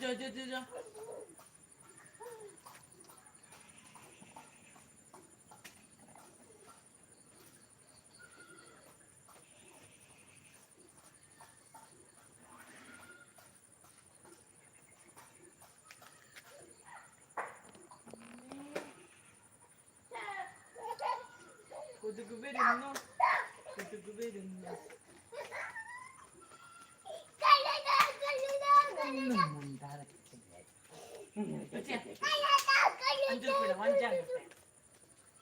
Hadi hadi hadi. hadi. Kudugu verin lan. Kudugu verin lan. Kalina, kalina, kalina. അഞ്ചു രൂപ അഞ്ചാങ്ങട്ടെ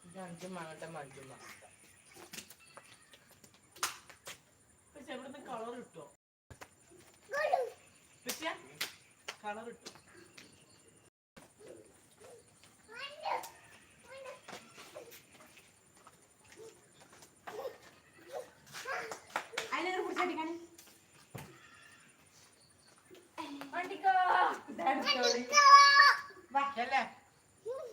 ഇത് അഞ്ചും മഞ്ചും വാങ്ങട്ടെ പക്ഷെ എവിടുന്ന് കളർ ഇട്ടോ പറ്റിയ കളർ ഇട്ടോ അതിനൊരു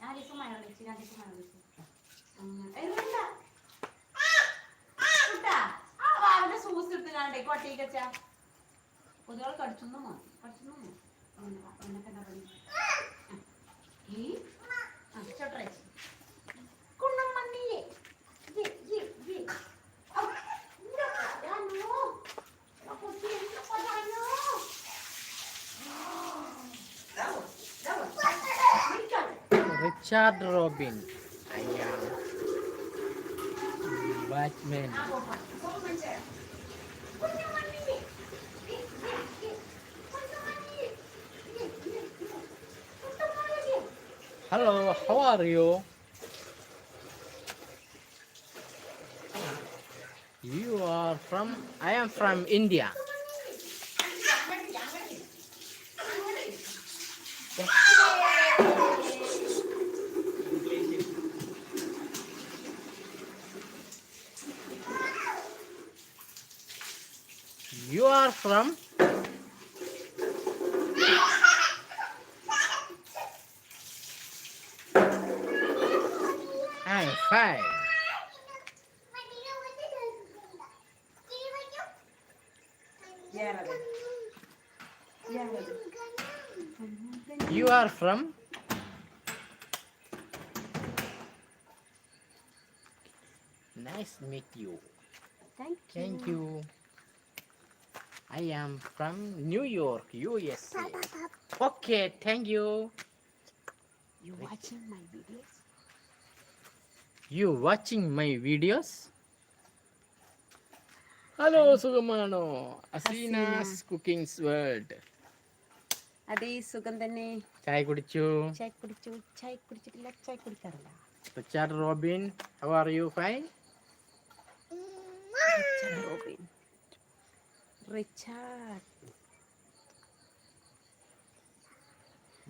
നാല് ദിവസം മഴ വിളിച്ച് രണ്ട് ദിവസം മഴ വിളിച്ച് വേണ്ട കുട്ടാ, ആ വാവന്റെ സൂസ് എടുത്ത് കാണ്ടേ കൊട്ടയ്ക്ക് വെച്ചാ കൊതുകൾ കടിച്ചൊന്നു മതി. കടിച്ചൊന്നു മതി. അങ്ങനെ വാ, അങ്ങനെ കണ്ടാ മതി. ആ. Hello, how are you? You are from? I am from India. You are from? Hi. You are from? Nice to meet you. Thank you. Thank you. I am from New York, USA. Okay, thank you. You watching my videos? You watching my videos? Hello സുഖമാണോ Aseena's കുക്കിംഗ്സ് world അതെ സുഖം തന്നെ. ചായ കുടിച്ചു? ചായ കുടിച്ചു ചായ കുടിച്ചിട്ടില്ല ചായ കുടിക്കാറില്ല. Richard Robin how are you fine Richard Robin. Richard.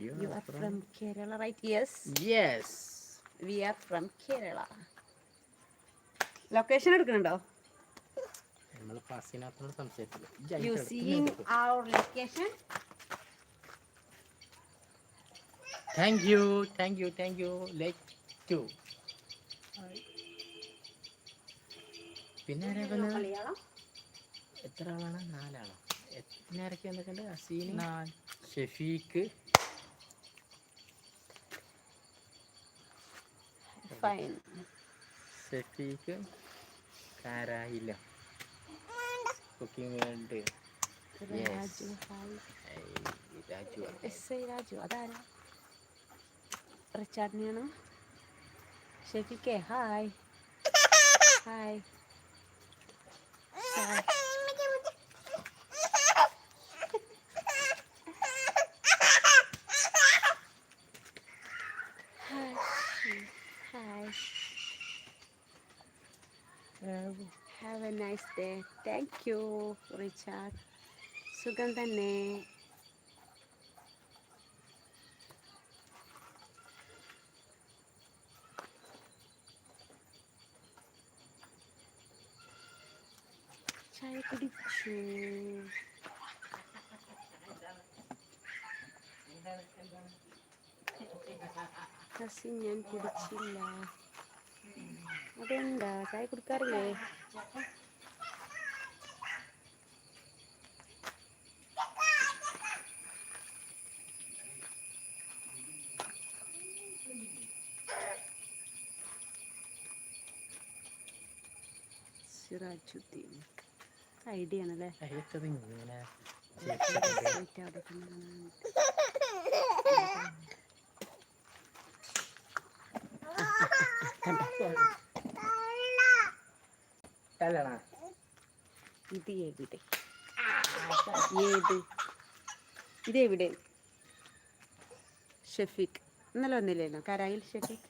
You you are from Kerala right? Yes. Yes. Are from Kerala Kerala. Location എടുക്കുന്നുണ്ടോ? നമ്മൾ ഫാസിനകത്തോട് സംസാരിച്ചില്ല you seeing our location? Thank you thank you thank you like to പിന്നെ എത്ര ആളാണ്? നാലാളോ? എ- പിന്നെ ആരൊക്കെ എന്തൊക്കെയുണ്ട് Aseen Shefeeq fine Shefeeq കാരായില്ല cooking world Raju Raju yes I Raju അതാരാ റിച്ചാർഡിനെയാണോ ഷെഫിക്കേ hi hi hi have a nice day thank you Richard സുഖം തന്നെ ചായ കുടിച്ചു ഹസി ഞാൻ കുടിച്ചില്ല അതെന്താ ചായ കുടിക്കാറില്ലേ സിറാജുദ്ദീൻ ഐഡിയ ആണല്ലേ ഇത് എവിടെ? ഏത്? ഇതെവിടെ? ഷെഫീഖ്. ഇന്നലെ വന്നില്ലേനോ കരായിൽ ഷെഫീഖ്?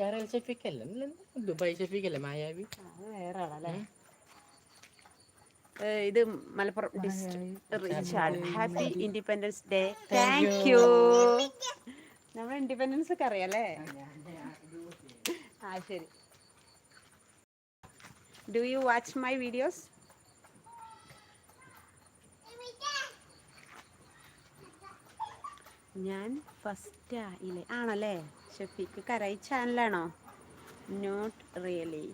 കേരള ഷെഫിക്കല്ല ദുബായ് ഷെഫിക്കല്ലേ മായാവി? അത് വേറെ ആളല്ലേ ഇത് Malappuram district happy independence day. Thank you നമ്മൾ ഇൻഡിപെൻഡൻസ് ഒക്കെ അറിയാലേ? ആ ശരി. Do you watch my videos ഞാൻ ഫസ്റ്റ് ആയില്ലേ ആണല്ലേ? Shafeeq Karayi ചാനലാണോ? Not really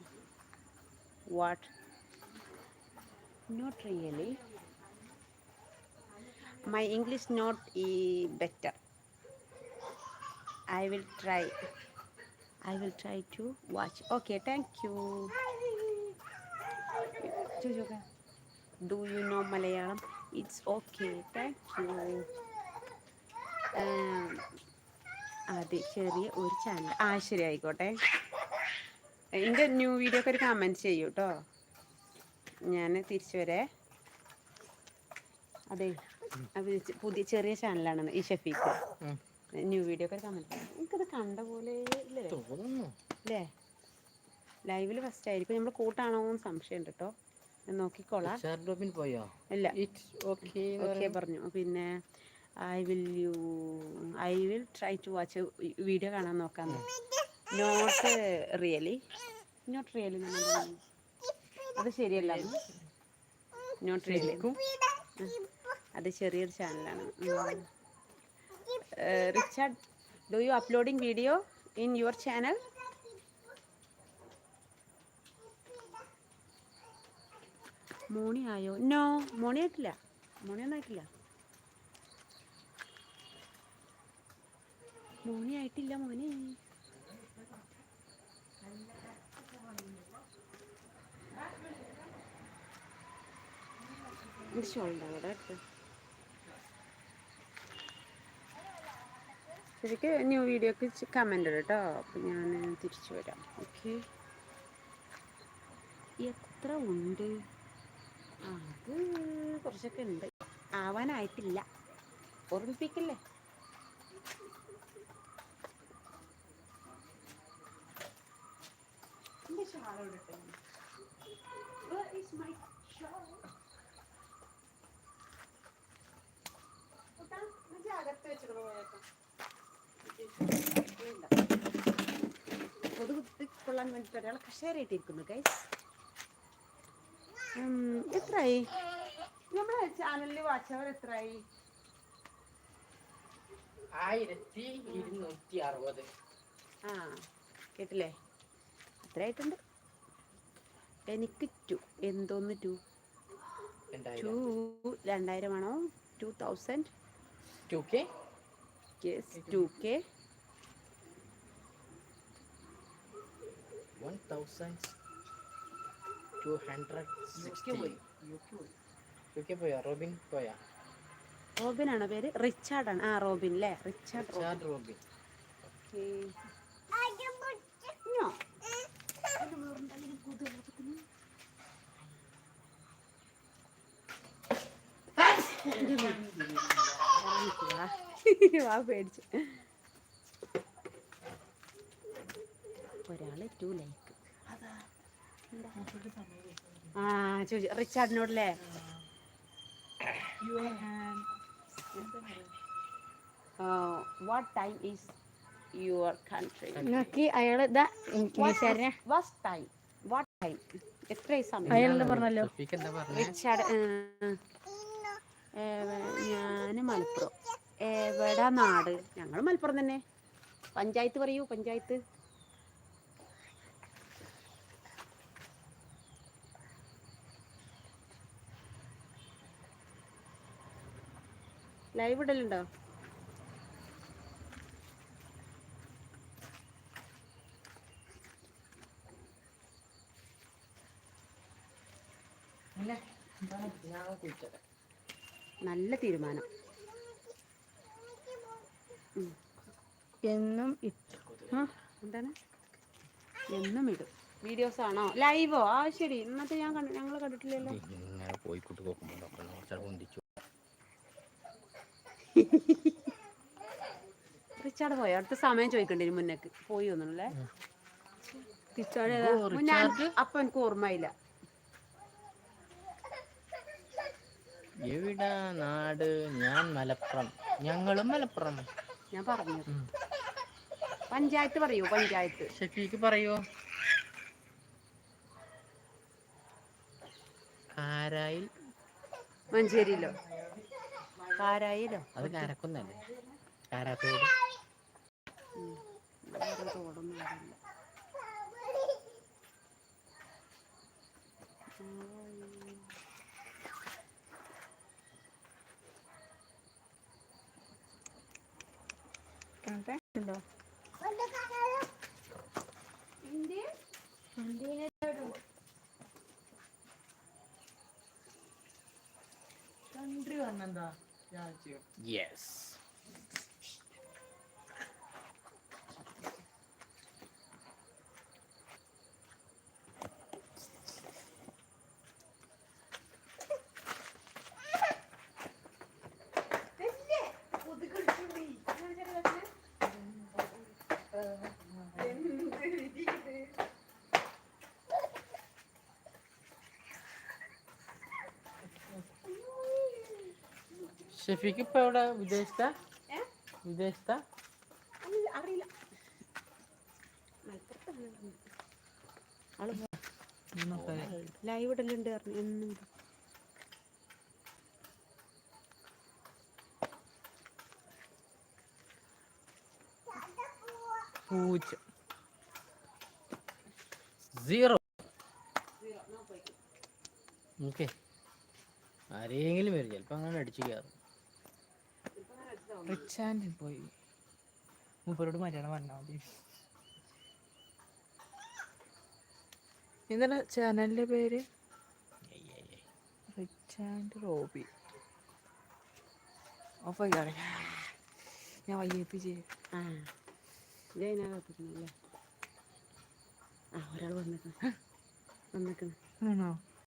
what not really my English not ഈ better I will try I will try to watch okay thank you ചോദിച്ചോക്കെ do you know Malayalam it's okay thank you അതെ ചെറിയ ഒരു channel ആ ശരി ആയിക്കോട്ടെ. എന്റെ ന്യൂ വീഡിയോ ഒക്കെ ഒരു കമന്റ് ചെയ്യൂ കേട്ടോ ഞാൻ തിരിച്ചു വരെ അതെ പുതിയ ചെറിയ ചാനലാണ് ഈ ഷെഫീക്ക് ഉം. ന്യൂ വീഡിയോ ഒക്കെ കമന്റ് എനിക്കത് കണ്ട പോലെ അല്ലേ ലൈവിൽ ഫസ്റ്റ് ആയിരിക്കും. നമ്മൾ കൂട്ടാണോ എന്ന് സംശയമുണ്ട് കേട്ടോ ഞാൻ നോക്കിക്കോളാം. പോയോ? ഇല്ല. ഓക്കെ പറഞ്ഞു. പിന്നെ I will you I will try to watch video കാണാൻ നോക്കാം. നോട്ട് റിയലി നോട്ട് റിയലി അത് ശരിയല്ല. നോട്ട് റിയലി അത് ചെറിയൊരു ചാനലാണ് Richard do you uploading video in your channel money ആയോ നോ മോണി ആയിട്ടില്ല മോണിയൊന്നും ആയിട്ടില്ല. മോണി ആയിട്ടില്ല മോനെ. അടുത്ത്. ശരിക്ക് ന്യൂ വീഡിയോക്ക് കമന്റ് കേട്ടോ അപ്പം ഞാൻ തിരിച്ചു വരാം. ഓക്കെ എത്ര ഉണ്ട്? അത് കുറച്ചൊക്കെ ഉണ്ട്. ആവാനായിട്ടില്ല. ഓർമ്മിപ്പിക്കില്ലേ എന്റെ ഷാൾ എവിടെ Where is my shawl? കുട്ടാ, ഇത് അകത്ത് പോയേക്കാം. കൊതു വേണ്ടിയിട്ട് കഷേരയിട്ടിരിക്കുന്നു ഗൈസ് എത്രയായി നമ്മുടെ ചാനലിൽ വാച്ചവർ എത്രയായി ആയിരത്തി ഇരുന്നൂറ്റി അറുപത് ആ കേട്ടില്ലേ എത്രയായിട്ടുണ്ട് എനിക്ക് ടു എന്തോന്ന് ടു ടു രണ്ടായിരം ആണോ? Two thousand? Two K? Yes two K. One thousand two hundred U K പോയാ. റോബിൻ പോയാ? റോബിനാണോ പേര്? ആണ് ആ റോബിൻ അല്ലേ റിച്ചാർഡ് റോബിൻ. ചാർഡ് വാ പേടിച്ച്. ഒരാൾ ടു ലൈക്ക് ആ ചോദിച്ചു. റിച്ചാർഡിനോടല്ലേ? What time is your country നോക്കി ഇതാ വാട്ട് ടൈം വാട്ട് ടൈം എത്ര സമയം? അയാളെന്താ പറഞ്ഞല്ലോ? റിച്ചാർഡ് ഞാൻ മലപ്പുറം. എവിടാ നാട്? ഞങ്ങൾ മലപ്പുറം തന്നെ. പഞ്ചായത്ത് പറയൂ പഞ്ചായത്ത്. ലൈവ് ഇടലുണ്ടോ? നല്ല തീരുമാനം. എന്നും എന്താണ്? എന്നും ഇടും. വീഡിയോസ് ആണോ? ലൈവോ ആ ശരി. ഇന്നത്തെ ഞാൻ കണ്ടു ഞങ്ങൾ കണ്ടിട്ടില്ലല്ലോ. ഇങ്ങനെ പോയി റിച്ചാർഡ് പോയോ? അടുത്ത സമയം ചോദിക്കണ്ടേ മുന്നേക്ക്. പോയി ഒന്നുമല്ലേ റിച്ചാർഡ്. അപ്പൊ എനിക്ക് ഓർമ്മയില്ല. എവിടാ നാട്? ഞാൻ മലപ്പുറം. ഞങ്ങളും മലപ്പുറം. ഞാൻ പറഞ്ഞു പഞ്ചായത്ത് പറയൂ പഞ്ചായത്ത്. ഷെഫീക്ക് പറയൂ? കാരായിൽ. മഞ്ചേരിയിലോ? കാരായിലോ? അത് കാരക്കുന്നല്ലേ കാരാത്തോട്. തോടൊന്നും അറിയില്ല അങ്ങനത്തെ ഉണ്ടോ യെസ് ഷെഫീക്ക് ഇപ്പൊ എവിടെ വിദേശത്താ വിദേശത്ത വിദേശത്താ അത് അറിയില്ല ലൈവ് ഇടലുണ്ട് പറഞ്ഞു എന്നും പൂച്ച. സീറോ ഓക്കെ ആരെങ്കിലും വരും. ചിലപ്പോ അങ്ങനെ അടിച്ചു കയറും. റിച്ചാൻഡിൽ പോയി. മൂപ്പരോട് മര്യാദ പറഞ്ഞാൽ മതി. എന്താണ് ചാനലിന്റെ പേര്? റിച്ച് ഏയ്. റോബി ഓഫ് ആയി ഞാൻ വയ്യേപ്പി ചെയ്യും ആ ഒരാൾ വന്നിക്കണം. വന്നിക്കണം. ആണോ